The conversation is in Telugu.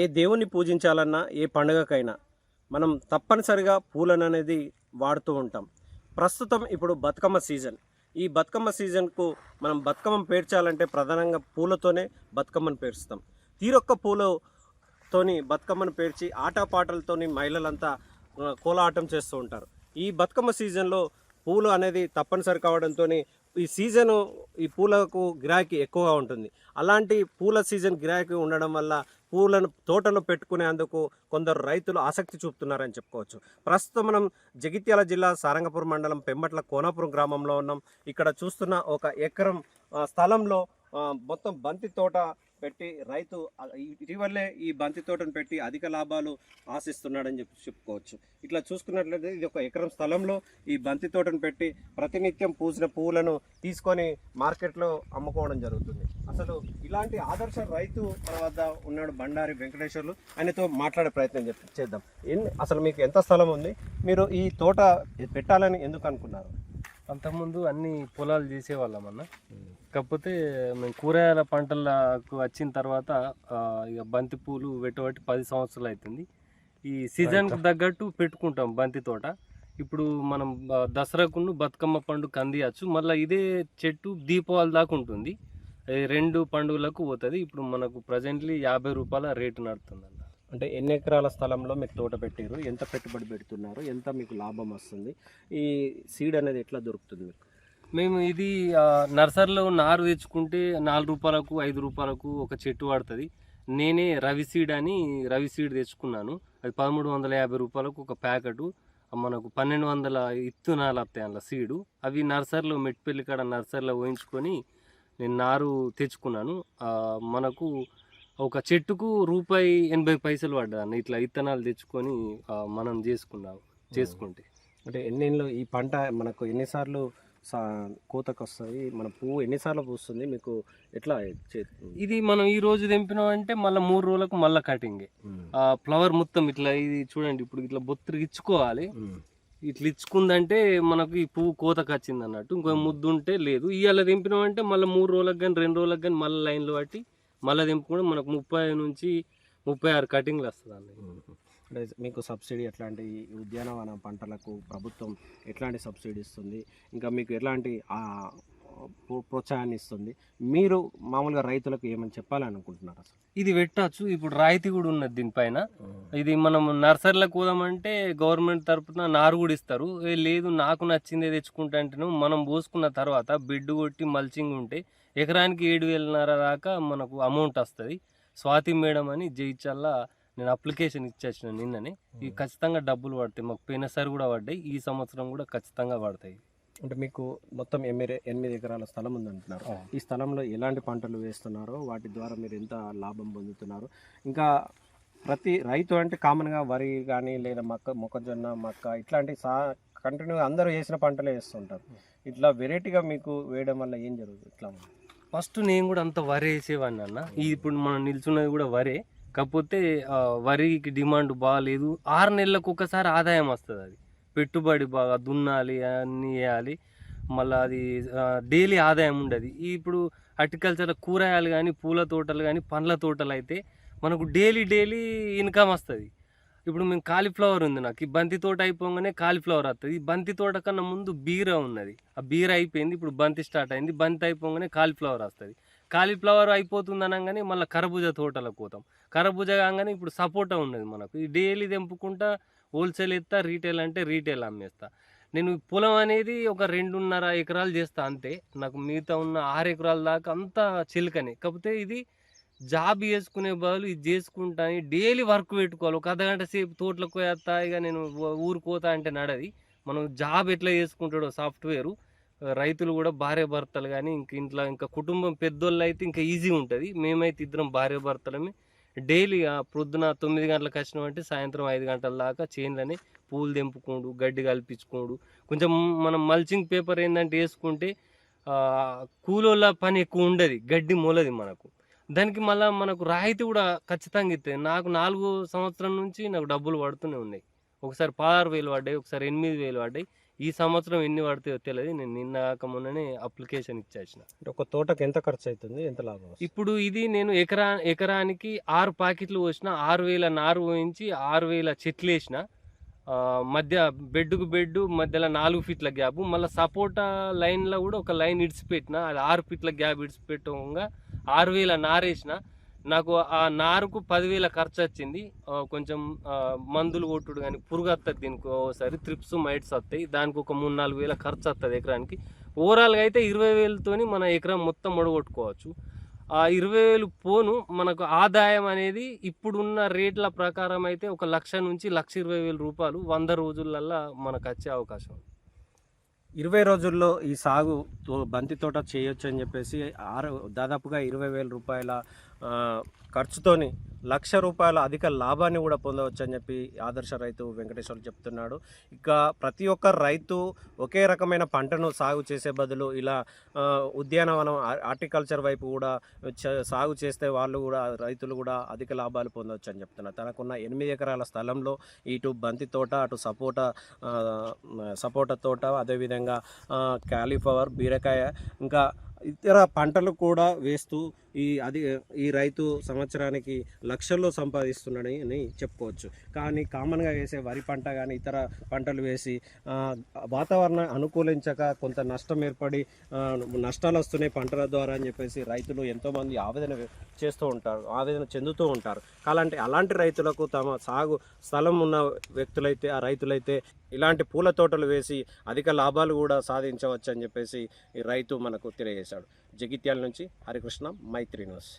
ఏ దేవుని పూజించాలన్నా ఏ పండుగకైనా మనం తప్పనిసరిగా పూలను అనేది వాడుతూ ఉంటాం. ప్రస్తుతం ఇప్పుడు బతుకమ్మ సీజన్. ఈ బతుకమ్మ సీజన్కు మనం బతుకమ్మ పేర్చాలంటే ప్రధానంగా పూలతోనే బతుకమ్మను పేర్చుతాం. తీరొక్క పూలతోని బతుకమ్మను పేర్చి ఆటపాటలతోని మహిళలంతా కోలాటం చేస్తూ ఉంటారు. ఈ బతుకమ్మ సీజన్లో పూలు అనేది తప్పనిసరి కావడంతో ఈ సీజను ఈ పూలకు గిరాకీ ఎక్కువగా ఉంటుంది. అలాంటి పూల సీజన్ గిరాకీ ఉండడం వల్ల పూలను తోటలో పెట్టుకునేందుకు కొందరు రైతులు ఆసక్తి చూపుతున్నారని చెప్పుకోవచ్చు. ప్రస్తుతం మనం జగిత్యాల జిల్లా సారంగపూర్ మండలం పెమ్మట్ల కోనాపురం గ్రామంలో ఉన్నాం. ఇక్కడ చూస్తున్న ఒక ఎకరం స్థలంలో మొత్తం బంతి తోట పెట్టి రైతు ఇటీవలే ఈ బంతి తోటను పెట్టి అధిక లాభాలు ఆశిస్తున్నాడని చెప్పి చెప్పుకోవచ్చు. ఇట్లా చూసుకున్నట్లయితే ఇది ఒక ఎకరం స్థలంలో ఈ బంతి తోటను పెట్టి ప్రతినిత్యం పూసిన పువ్వులను తీసుకొని మార్కెట్లో అమ్ముకోవడం జరుగుతుంది. అసలు ఇలాంటి ఆదర్శ రైతు మన వద్ద ఉన్నాడు బండారి వెంకటేశ్వర్లు. ఆయనతో మాట్లాడే ప్రయత్నం చేద్దాం. అసలు మీకు ఎంత స్థలం ఉంది? మీరు ఈ తోట పెట్టాలని ఎందుకు అనుకున్నారు? అంతకుముందు అన్ని పొలాలు చేసేవాళ్ళం అన్న. కాకపోతే మేము కూరగాయల పంటలకు వచ్చిన తర్వాత ఇక బంతి పూలు పెట్టబట్టి పది సంవత్సరాలు అవుతుంది ఈ సీజన్కి తగ్గట్టు పెట్టుకుంటాం బంతి తోట. ఇప్పుడు మనం దసరాకును బతుకమ్మ పండుగ అందియచ్చు. మళ్ళీ ఇదే చెట్టు దీపావళి దాకా ఉంటుంది. రెండు పండుగలకు పోతుంది. ఇప్పుడు మనకు ప్రజెంట్లీ యాభై రూపాయల రేటు నడుతుంది అన్న అంటే ఎన్ని ఎకరాల స్థలంలో మీరు తోట పెట్టారు ఎంత పెట్టుబడి పెడుతున్నారు? ఎంత మీకు లాభం వస్తుంది? ఈ సీడ్ అనేది ఎట్లా దొరుకుతుంది మీకు? మేము ఇది నర్సరీలో నారు తెచ్చుకుంటే నాలుగు రూపాయలకు ఐదు రూపాయలకు ఒక చెట్టు పడుతుంది నేనే రవి సీడ్ అని రవి సీడ్ తెచ్చుకున్నాను. అది పదమూడు వందల యాభై రూపాయలకు ఒక ప్యాకెట్. మనకు పన్నెండు వందల ఇత్తునాలు వస్తాయి అందులో సీడు. అవి నర్సరీలో మెట్పెల్లి కాడ నర్సరీలో పోయించుకొని నేను నారు తెచ్చుకున్నాను. మనకు ఒక చెట్టుకు రూపాయి ఎనభై పైసలు పడ్డాను ఇట్లా ఇత్తనాలు తెచ్చుకొని మనం చేసుకున్నాం చేసుకుంటే. అంటే ఎన్నిళ్ళు ఈ పంట మనకు ఎన్నిసార్లు సా కోతకు వస్తుంది మన పువ్వు ఎన్నిసార్లు పూస్తుంది? మీకు ఎట్లా ఇది మనం ఈ రోజు తెంపినాం అంటే మళ్ళీ మూడు రోజులకు మళ్ళీ కటింగ్. ఆ ఫ్లవర్ మొత్తం ఇట్లా ఇది చూడండి ఇప్పుడు ఇట్లా బొత్తిరి ఇచ్చుకోవాలి. ఇట్లా ఇచ్చుకుందంటే మనకు ఈ పువ్వు కోతకు వచ్చింది అన్నట్టు. ఇంకో ముద్దు ఉంటే లేదు. ఇవాళ తెంపినాం అంటే మళ్ళీ మూడు రోజులకు కానీ రెండు రోజులకు కానీ మళ్ళీ లైన్లు పట్టి మళ్ళీ తెంపుకుంటే మనకు ముప్పై నుంచి ముప్పై ఆరు కటింగ్లు వస్తుంది. అంటే మీకు సబ్సిడీ ఎట్లాంటి ఉద్యానవన పంటలకు ప్రభుత్వం ఎట్లాంటి సబ్సిడీ ఇస్తుంది? ఇంకా మీకు ప్రో- ప్రోత్సాహాన్ని ఇస్తుంది మీరు మామూలుగా రైతులకు ఏమని చెప్పాలనుకుంటున్నారు అసలు? ఇది పెట్టచ్చు. ఇప్పుడు రాయితీ కూడా ఉన్నది దీనిపైన. ఇది మనం నర్సరీలకు పోదామంటే గవర్నమెంట్ తరపున నారు కూడా ఇస్తారు. లేదు నాకు నచ్చిందే తెచ్చుకుంటా అంటేను మనం పోసుకున్న తర్వాత బిడ్డు కొట్టి మల్చింగ్ ఉంటే ఎకరానికి ఏడు వేలన్నర దాకా మనకు అమౌంట్ వస్తుంది. స్వాతి మేడం అని జయిచల్లా నేను అప్లికేషన్ ఇచ్చేసిన నిన్ననే. ఇవి ఖచ్చితంగా డబ్బులు పడతాయి. మాకు పోయినసారి కూడా పడ్డాయి. ఈ సంవత్సరం కూడా ఖచ్చితంగా పడతాయి. అంటే మీకు మొత్తం ఎనిమిది ఎనిమిది ఎకరాల స్థలం ఉందంటున్నారు ఈ స్థలంలో ఎలాంటి పంటలు వేస్తున్నారో వాటి ద్వారా మీరు ఎంత లాభం పొందుతున్నారు? ఇంకా ప్రతి రైతు అంటే కామన్గా వరి కానీ లేదా మక్క మొక్కజొన్న మక్క ఇట్లాంటి సా కంటిన్యూగా అందరూ వేసిన పంటలే వేస్తుంటారు. ఇట్లా వెరైటీగా మీకు వేయడం వల్ల ఏం జరుగుతుంది? ఇట్లా ఫస్ట్ నేను కూడా అంత వరి వేసేవాడిని అన్న. ఇప్పుడు మనం నిల్చున్నది కూడా వరే. కాకపోతే వరికి డిమాండ్ బాగాలేదు ఆరు నెలలకు ఒకసారి ఆదాయం వస్తుంది అది. పెట్టుబడి బాగా దున్నాలి అన్నీ వేయాలి మళ్ళీ అది డైలీ ఆదాయం ఉండదు. ఇప్పుడు హార్టికల్చర్ కూరగాయలు కానీ పూల తోటలు కానీ పండ్ల తోటలు అయితే మనకు డైలీ డైలీ ఇన్కమ్ వస్తుంది. ఇప్పుడు మేము కాలీఫ్లవర్ ఉంది నాకు. ఈ బంతి తోట అయిపోగానే కాలీఫ్లవర్ వస్తుంది. ఈ బంతి తోట కన్నా ముందు బీర ఉన్నది. ఆ బీర అయిపోయింది. ఇప్పుడు బంతి స్టార్ట్ అయింది. బంతి అయిపోగానే కాలీఫ్లవర్ వస్తుంది. కాలీఫ్లవర్ అయిపోతుంది అనగానే మళ్ళీ కరబూజ తోటలకు పోతాం కరబూజ కాగానే ఇప్పుడు సపోటా ఉన్నది మనకు. ఈ డైలీ తెంపుకుంటా హోల్సేల్ ఎత్తా రీటైల్ అంటే రీటైల్ అమ్మేస్తా. నేను పొలం అనేది ఒక రెండున్నర ఎకరాలు చేస్తా అంతే. నాకు మిగతా ఉన్న ఆరు ఎకరాల దాకా అంతా చిలుకనే. కాకపోతే ఇది జాబ్ చేసుకునే బదులు ఇది చేసుకుంటా డైలీ వర్క్ పెట్టుకోవాలి. ఒక అర్ధగంట సేపు తోటలకు పోయేస్తా ఇక నేను ఊరుకోతా పోతా అంటే నడది. మనం జాబ్ ఎట్లా చేసుకుంటాడో సాఫ్ట్వేరు. రైతులు కూడా భార్య భర్తలు కానీ ఇంక ఇంట్లో ఇంకా కుటుంబం పెద్దోళ్ళు అయితే ఇంకా ఈజీ ఉంటుంది. మేమైతే ఇద్దరం భార్య భర్తలమే. డైలీ ప్రొద్దున తొమ్మిది గంటలకు వచ్చినామంటే సాయంత్రం ఐదు గంటల దాకా చేనులని పూలు తెంపుకోండు గడ్డి కల్పించుకోండు. కొంచెం మనం మల్చింగ్ పేపర్ ఏంటంటే వేసుకుంటే కూలోళ్ళ పని ఎక్కువ ఉండదు. గడ్డి మూలది మనకు. దానికి మళ్ళీ మనకు రాయితీ కూడా ఖచ్చితంగా ఇస్తుంది నాకు నాలుగు సంవత్సరం నుంచి నాకు డబ్బులు పడుతూనే ఉన్నాయి. ఒకసారి పదహారు వేలు పడ్డాయి ఒకసారి ఎనిమిది వేలు పడ్డాయి. ఈ సంవత్సరం ఎన్ని పడతాయో తెలియదు. నేను నిన్న కాక మొన్ననే అప్లికేషన్ ఇచ్చేసిన. ఒక తోటకి ఎంత ఖర్చు అవుతుంది ఎంత లాభం? ఇప్పుడు ఇది నేను ఎకరా ఎకరానికి ఆరు ప్యాకెట్లు పోసిన ఆరు వేల నారు పోయించి ఆరు వేల చెట్లు వేసిన. మధ్య బెడ్కు బెడ్ మధ్యలో నాలుగు ఫీట్ల గ్యాప్. మళ్ళీ సపోటా లైన్లో కూడా ఒక లైన్ ఇడిచిపెట్టిన. అది ఆరు ఫీట్ల గ్యాప్ ఇడిచిపెట్టగా ఆరు వేల నారేసిన నాకు ఆ నారుకు పదివేల ఖర్చు వచ్చింది కొంచెం మందులు కొట్టుడు కానీ పురుగు వస్తుంది దీనికి ఒకసారి త్రిప్స్ మైట్స్ వస్తాయి దానికి ఒక మూడు నాలుగు వేల ఖర్చు వస్తుంది ఎకరానికి. ఓవరాల్గా అయితే ఇరవై వేలతోని మన ఎకరం మొత్తం మొడగొట్టుకోవచ్చు ఆ ఇరవై వేలు పోను మనకు ఆదాయం అనేది ఇప్పుడున్న రేట్ల ప్రకారం అయితే ఒక లక్ష నుంచి లక్ష ఇరవై వేల రూపాయలు వంద రోజులల్లా మనకు వచ్చే అవకాశం ఉంది. ఇరవై రోజుల్లో ఈ సాగు తో- బంతి తోట చేయొచ్చు అని చెప్పేసి ఆరు దాదాపుగా ఇరవై వేల రూపాయల ఖర్చుతోని లక్ష రూపాయల అధిక లాభాన్ని కూడా పొందవచ్చు అని చెప్పి ఆదర్శ రైతు వెంకటేశ్వర్ చెప్తున్నాడు. ఇక ప్రతి ఒక్క రైతు ఒకే రకమైన పంటను సాగు చేసే బదులు ఇలా ఉద్యానవనం హార్టికల్చర్ వైపు కూడా చ- సాగు చేస్తే వాళ్ళు కూడా రైతులు కూడా అధిక లాభాలు పొందవచ్చు అని చెప్తున్నారు. తనకున్న ఎనిమిది ఎకరాల స్థలంలో ఇటు బంతి తోట అటు సపోటా సపోటా తోట అదేవిధంగా క్యాలీఫ్లవర్ కాలీఫ్లవర్ బీరకాయ ఇంకా ఇతర పంటలు కూడా వేస్తూ ఈ అది ఈ రైతు సంవత్సరానికి లక్షల్లో సంపాదిస్తున్నాడని అని చెప్పుకోవచ్చు. కానీ కామన్గా వేసే వరి పంట కానీ ఇతర పంటలు వేసి వాతావరణం అనుకూలించక కొంత నష్టం ఏర్పడి నష్టాలు వస్తున్నాయి పంటల ద్వారా అని చెప్పేసి రైతులు ఎంతోమంది ఆవేదన చేస్తూ ఉంటారు ఆవేదన చెందుతూ ఉంటారు. అలాంటి అలాంటి రైతులకు తమ సాగు స్థలం ఉన్న వ్యక్తులైతే ఆ రైతులైతే ఇలాంటి పూల తోటలు వేసి అధిక లాభాలు కూడా సాధించవచ్చు అని చెప్పేసి ఈ రైతు మనకు తెలియజేశాడు. జగిత్యాల నుంచి హరికృష్ణ మైత్రి న్యూస్.